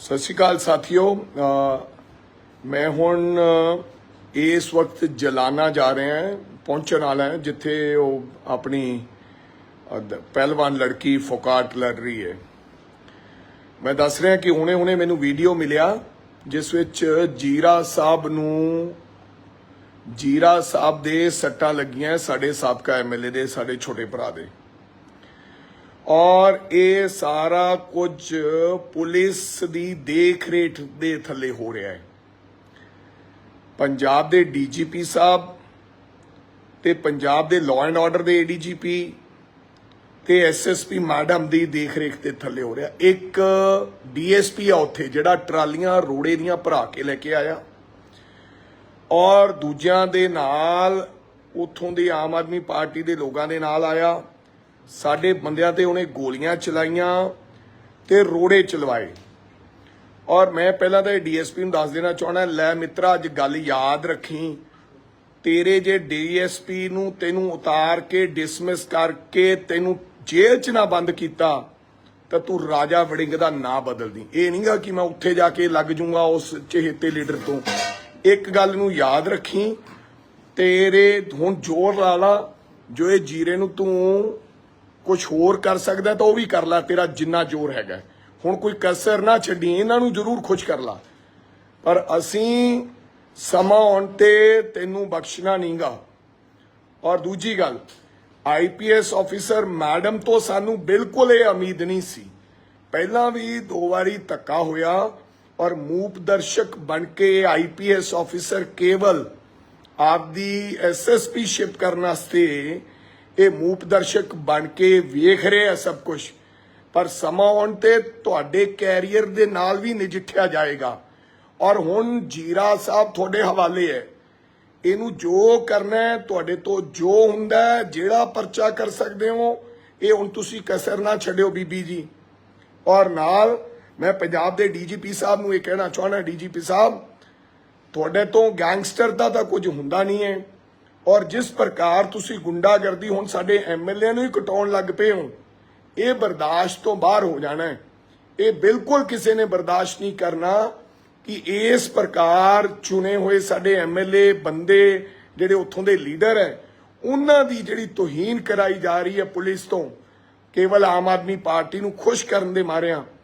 ਸਤਿ ਸ਼੍ਰੀ ਅਕਾਲ ਸਾਥੀਓ ਮੈਂ ਹੁਣ ਇਸ ਵਕਤ ਜਲਾਨਾ ਜਾ ਰਿਹਾ ਹਾਂ, ਪਹੁੰਚਣ ਵਾਲਾ ਹਾਂ, ਜਿੱਥੇ ਉਹ ਆਪਣੀ ਪਹਿਲਵਾਨ ਲੜਕੀ ਫੋਕਾਟ ਲੜ ਰਹੀ ਹੈ। ਮੈਂ ਦੱਸ ਰਿਹਾ ਕਿ ਹੁਣੇ-ਹੁਣੇ ਮੈਨੂੰ ਵੀਡੀਓ ਮਿਲਿਆ, ਜਿਸ ਵਿੱਚ ਜੀਰਾ ਸਾਹਿਬ ਨੂੰ, ਜੀਰਾ ਸਾਹਿਬ ਦੇ ਸੱਟਾਂ ਲੱਗੀਆਂ ਸਾਡੇ ਸਾਬਕਾ ਐਮਐਲਏ ਦੇ, ਸਾਡੇ ਛੋਟੇ ਭਰਾ ਦੇ। ਔਰ ਇਹ ਸਾਰਾ ਕੁਝ ਪੁਲਿਸ ਦੀ ਦੇਖ ਰੇਖ ਦੇ ਥੱਲੇ ਹੋ ਰਿਹਾ ਹੈ। ਪੰਜਾਬ ਦੇ ਡੀਜੀਪੀ ਸਾਹਿਬ ਤੇ ਪੰਜਾਬ ਦੇ ਲਾਅ ਐਂਡ ਆਰਡਰ ਦੇ ਏਡੀਜੀਪੀ ਤੇ ਐਸਐਸਪੀ ਮੈਡਮ ਦੀ ਦੇਖ ਰੇਖ ਦੇ ਥੱਲੇ ਹੋ ਰਿਹਾ। ਇੱਕ ਡੀਐਸਪੀ ਆ ਉੱਥੇ ਜਿਹੜਾ ਟਰਾਲੀਆਂ ਰੋੜੇ ਦੀਆਂ ਭਰਾ ਕੇ ਲੈ ਕੇ ਆਇਆ। ਔਰ ਦੂਜਿਆਂ ਦੇ ਨਾਲ ਉਥੋਂ ਦੇ ਆਮ ਆਦਮੀ ਪਾਰਟੀ ਦੇ ਲੋਕਾਂ ਦੇ ਨਾਲ ਆਇਆ। ਸਾਡੇ ਬੰਦਿਆਂ ਤੇ ਉਹਨੇ ਗੋਲੀਆਂ ਚਲਾਈਆਂ ਤੇ ਰੋੜੇ ਚਲਵਾਏ। ਔਰ ਮੈਂ ਪਹਿਲਾਂ ਤਾਂ ਡੀਐਸਪੀ ਨੂੰ ਦੱਸ ਦੇਣਾ ਚਾਹਣਾ ਲੈ ਮਿੱਤਰਾ, ਅੱਜ ਗੱਲ ਯਾਦ ਰੱਖੀ। ਤੇਰੇ ਜੇ ਡੀਐਸਪੀ ਨੂੰ ਤੈਨੂੰ ਉਤਾਰ ਕੇ ਡਿਸਮਿਸ ਕਰਕੇ ਤੈਨੂੰ ਜੇਲ੍ਹ 'ਚ ਨਾ ਬੰਦ ਕੀਤਾ, ਤਾਂ ਤੂੰ ਰਾਜਾ ਵੜਿੰਗ ਦਾ ਨਾਂ ਬਦਲਦੀ। ਇਹ ਨਹੀਂਗਾ ਕਿ ਮੈਂ ਉੱਥੇ ਜਾ ਕੇ ਲੱਗ ਜੂੰਗਾ ਉਸ ਚਹੇਤੇ ਲੀਡਰ ਤੋਂ। ਇੱਕ ਗੱਲ ਨੂੰ ਯਾਦ ਰੱਖੀ, ਤੇਰੇ ਹੁਣ ਜ਼ੋਰ ਲਾ ਲਾ, ਜੋ ਇਹ ਜੀਰੇ ਨੂੰ ਤੂੰ ਕੁਝ ਹੋਰ ਕਰ ਸਕਦਾ ਤਾਂ ਉਹ ਵੀ ਕਰ ਲੈ, ਤੇਰਾ ਜਿੰਨਾ ਜ਼ੋਰ ਹੈਗਾ। ਹੁਣ ਕੋਈ ਕਸਰ ਨਾ ਛੱਡੀ, ਇਹਨਾਂ ਨੂੰ ਜ਼ਰੂਰ ਖੁਸ਼ ਕਰ ਲਾ। ਪਰ ਅਸੀਂ ਸਮਾਂ ਆਉਣ ਤੇ ਤੈਨੂੰ ਬਖਸ਼ਣਾ ਨਹੀਂਗਾ ਔਰ ਦੂਜੀ ਗੱਲ ਆਈਪੀਐਸ ਆਫੀਸਰ ਮੈਡਮ ਤੋਂ ਸਾਨੂੰ ਬਿਲਕੁਲ ਇਹ ਉਮੀਦ ਨਹੀਂ ਸੀ। ਪਹਿਲਾਂ ਵੀ ਦੋ ਵਾਰੀ ਧੱਕਾ ਹੋਇਆ ਔਰ ਮੂਪ ਦਰਸ਼ਕ ਬਣ ਕੇ ਆਈਪੀਐਸ ਆਫੀਸਰ ਕੇਵਲ ਆਪਦੀ ਐਸਐਸਪੀ ਸ਼ਿਪ ਕਰਨ ਵਾਸਤੇ ਇਹ ਮੂਪ ਦਰਸ਼ਕ ਬਣ ਕੇ ਵੇਖ ਰਹੇ ਆ ਸਭ ਕੁਝ ਪਰ ਸਮਾਂ ਆਉਣ ਤੇ ਤੁਹਾਡੇ ਕੈਰੀਅਰ ਦੇ ਨਾਲ ਵੀ ਨਜਿੱਠਿਆ ਜਾਏਗਾ। ਔਰ ਹੁਣ ਜੀਰਾ ਸਾਹਿਬ ਤੁਹਾਡੇ ਹਵਾਲੇ ਹੈ। ਇਹਨੂੰ ਜੋ ਕਰਨਾ ਹੈ, ਤੁਹਾਡੇ ਤੋਂ ਜੋ ਹੁੰਦਾ ਜਿਹੜਾ ਪਰਚਾ ਕਰ ਸਕਦੇ ਹੋ, ਇਹ ਹੁਣ ਤੁਸੀਂ ਕਸਰ ਨਾ ਛੱਡਿਓ ਬੀਬੀ ਜੀ। ਔਰ ਨਾਲ ਮੈਂ ਪੰਜਾਬ ਦੇ ਡੀਜੀਪੀ ਸਾਹਿਬ ਨੂੰ ਇਹ ਕਹਿਣਾ ਚਾਹਣਾ ਡੀਜੀਪੀ ਸਾਹਿਬ, ਤੁਹਾਡੇ ਤੋਂ ਗੈਂਗਸਟਰ ਦਾ ਤਾਂ ਕੁਝ ਹੁੰਦਾ ਨਹੀਂ ਹੈ। ਔਰ ਜਿਸ ਪ੍ਰਕਾਰ ਤੁਸੀਂ ਗੁੰਡਾਗਰਦੀ ਹੁਣ ਸਾਡੇ ਐਮਐਲਏ ਨੂੰ ਹੀ ਕਟਾਉਣ ਲੱਗ ਪਏ ਹੋ, ਇਹ ਬਰਦਾਸ਼ਤ ਤੋਂ ਬਾਹਰ ਹੋ ਜਾਣਾ ਹੈ। ਇਹ ਬਿਲਕੁਲ ਕਿਸੇ ਨੇ ਬਰਦਾਸ਼ਤ ਨਹੀਂ ਕਰਨਾ ਕਿ ਇਸ ਪ੍ਰਕਾਰ ਚੁਣੇ ਹੋਏ ਸਾਡੇ ਐਮਐਲਏ ਬੰਦੇ ਜਿਹੜੇ ਉੱਥੋਂ ਦੇ ਲੀਡਰ ਹੈ, ਉਹਨਾਂ ਦੀ ਜਿਹੜੀ ਤੋਹੀਨ ਕਰਾਈ ਜਾ ਰਹੀ ਹੈ ਪੁਲਿਸ ਤੋਂ, ਕੇਵਲ ਆਮ ਆਦਮੀ ਪਾਰਟੀ ਨੂੰ ਖੁਸ਼ ਕਰਨ ਦੇ ਮਾਰਿਆਂ